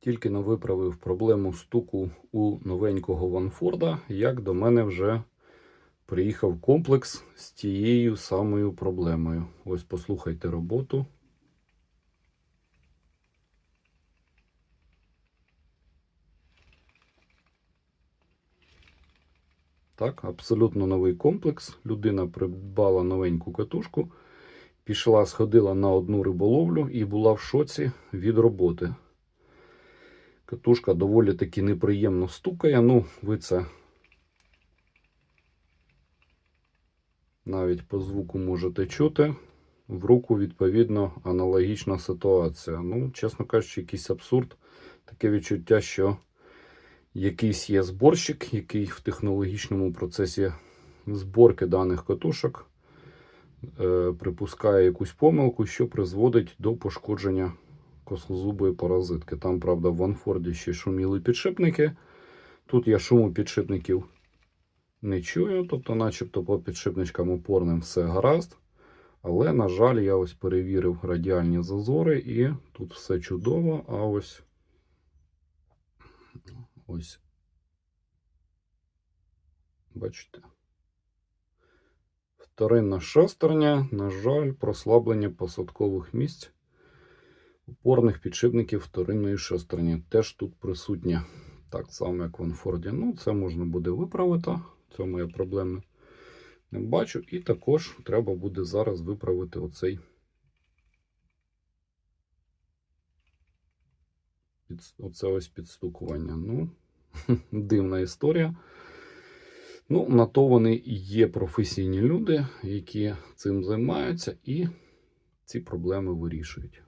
Тільки не виправив проблему стуку у новенького Ванфорда, як до мене вже приїхав комплекс з тією самою проблемою. Ось послухайте роботу. Так, абсолютно новий комплекс. Людина придбала новеньку катушку, пішла, сходила на одну риболовлю і була в шоці від роботи. Катушка доволі таки неприємно стукає. Ну, ви це навіть по звуку можете чути. В руку, відповідно, аналогічна ситуація. Ну, чесно кажучи, якийсь абсурд. Таке відчуття, що якийсь є зборщик, який в технологічному процесі зборки даних катушок е, припускає якусь помилку, що призводить до пошкодження кослозубої паразитки. Там, правда, в Ванфорді ще шуміли підшипники. Тут я шуму підшипників не чую, тобто, начебто, по підшипничкам опорним все гаразд. Але, на жаль, я ось перевірив радіальні зазори, і тут все чудово. А ось ось. Бачите? Вторинна шестерня, на жаль, прослаблення посадкових місць опорних підшипників вторинної шестерні теж тут присутнє. Так само, як в Анфорді. Ну, це можна буде виправити. Цьому я проблеми не бачу. І також треба буде зараз виправити оцей оце ось підстукування. Ну, дивна історія. Ну, на то вони і є професійні люди, які цим займаються і ці проблеми вирішують.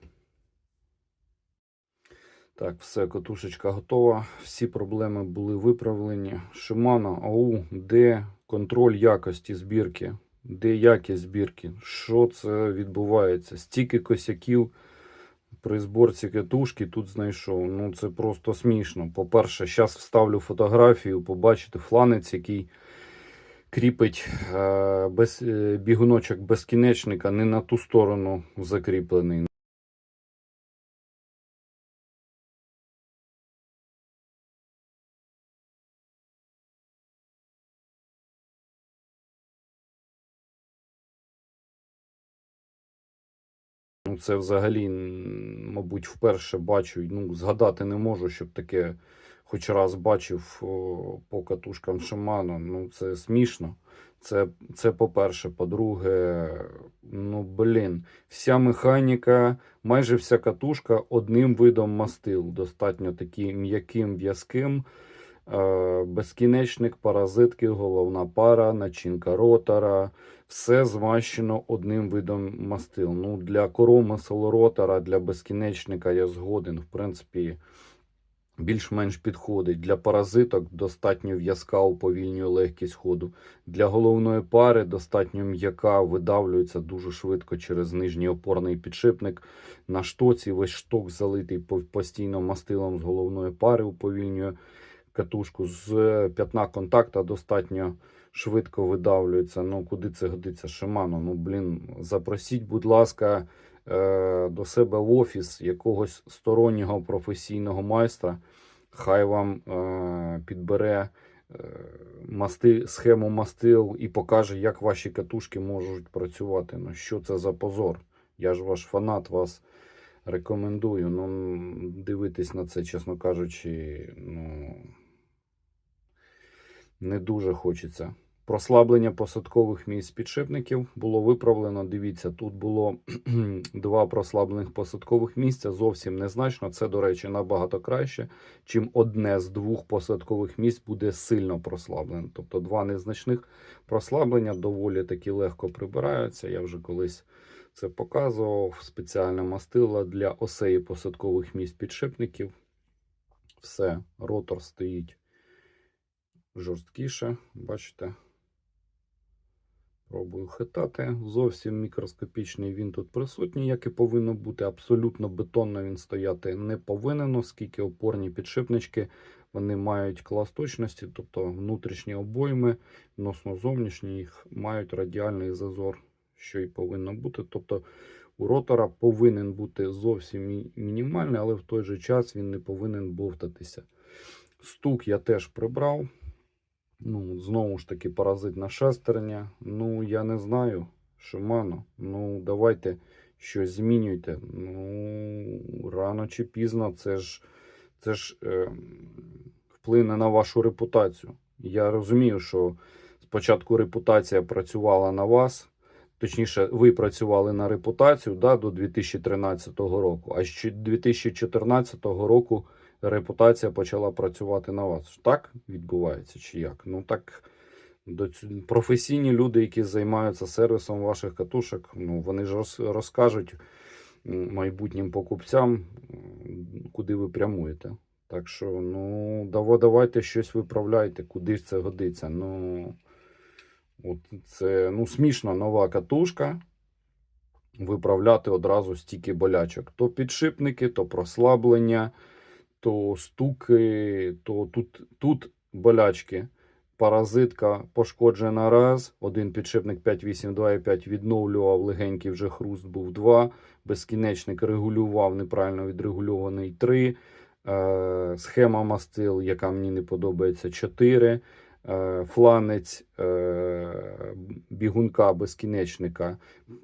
Так, все, катушечка готова. Всі проблеми були виправлені. Shimano АУ, де контроль якості збірки, де якість збірки, що це відбувається? Стільки косяків при зборці катушки тут знайшов. Ну це просто смішно. По-перше, зараз вставлю фотографію, побачите фланець, який кріпить е, без, е, бігуночок безкінечника не на ту сторону закріплений. Ну, це взагалі, мабуть, вперше бачу. Ну, згадати не можу, щоб таке хоч раз бачив по катушкам Шимано. Ну, це смішно. Це, це по-перше. По-друге, ну блін, вся механіка, майже вся катушка одним видом мастил. Достатньо таким м'яким в'язким. Е, Безкінечник, паразитки, головна пара, начинка ротора. Все змащено одним видом мастил. Ну, для коромисел ротора, для безкінечника я згоден. В принципі, більш-менш підходить. Для паразиток достатньо в'язка уповільнює легкість ходу. Для головної пари достатньо м'яка, видавлюється дуже швидко через нижній опорний підшипник. На штоці весь шток залитий постійно мастилом з головної пари, уповільнює катушку. З п'ятна контакта достатньо швидко видавлюється. Ну, куди це годиться Шимано? Ну, блін, запросіть, будь ласка, е, до себе в офіс якогось стороннього професійного майстра. Хай вам е, підбере е, масти, схему мастил і покаже, як ваші катушки можуть працювати. Ну, що це за позор? Я ж ваш фанат, вас рекомендую. Ну, дивитись на це, чесно кажучи, ну, не дуже хочеться. Прослаблення посадкових місць підшипників було виправлено. Дивіться, тут було два прослаблених посадкових місця. Зовсім незначно. Це, до речі, набагато краще, чим одне з двох посадкових місць буде сильно прослаблене. Тобто два незначних прослаблення доволі таки легко прибираються. Я вже колись це показував. Спеціальне мастило для осеї посадкових місць підшипників. Все, ротор стоїть жорсткіше. Бачите? Пробую хитати. Зовсім мікроскопічний він тут присутній, як і повинно бути. Абсолютно бетонно він стояти не повинен, оскільки опорні підшипнички вони мають клас точності, тобто внутрішні обойми, носно зовнішні їх мають радіальний зазор, що і повинно бути. Тобто у ротора повинен бути зовсім мінімальний, але в той же час він не повинен бовтатися. Стук я теж прибрав. Ну, знову ж таки, паразит на шестерня. Ну, я не знаю, Шимано. Ну, давайте щось змінюйте. Ну, рано чи пізно це ж, це ж е, вплине на вашу репутацію. Я розумію, що спочатку репутація працювала на вас, точніше, ви працювали на репутацію да, до 2013 року, а з 2014 року репутація почала працювати на вас. Так відбувається чи як? Ну так професійні люди, які займаються сервісом ваших катушок, ну вони ж розкажуть майбутнім покупцям, куди ви прямуєте. Так що, ну, давайте щось виправляйте, куди ж це годиться. Ну, от це ну, смішна нова катушка. Виправляти одразу стільки болячок. То підшипники, то прослаблення, то стуки, то тут, тут болячки. Паразитка пошкоджена раз. Один підшипник 582,5 відновлював, легенький вже хруст був 2. Безкінечник регулював, неправильно відрегульований 3. Е, схема мастил, яка мені не подобається 4. Е, фланець е, бігунка безкінечника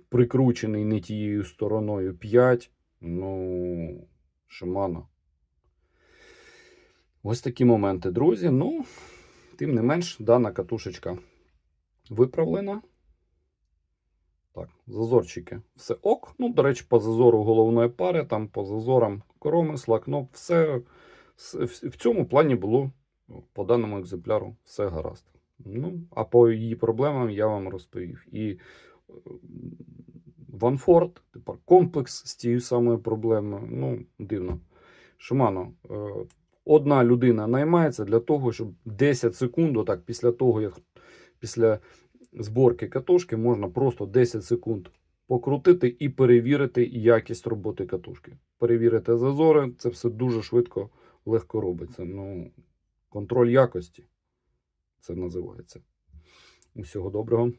прикручений не тією стороною 5. Ну, Шимано. Ось такі моменти, друзі. Ну, тим не менш, дана катушечка виправлена. Так, зазорчики. Все ок. Ну, до речі, по зазору головної пари, там по зазорам коромисла, кноп, все, в цьому плані було по даному екземпляру все гаразд. Ну, а по її проблемам я вам розповів. І е, Ванфорд, тепер комплекс з тією самою проблемою. Ну, дивно. Шимано, е, одна людина наймається для того, щоб 10 секунд, отак, після того, як після зборки катушки, можна просто 10 секунд покрутити і перевірити якість роботи катушки. Перевірити зазори, це все дуже швидко, легко робиться. Ну, контроль якості це називається. Усього доброго.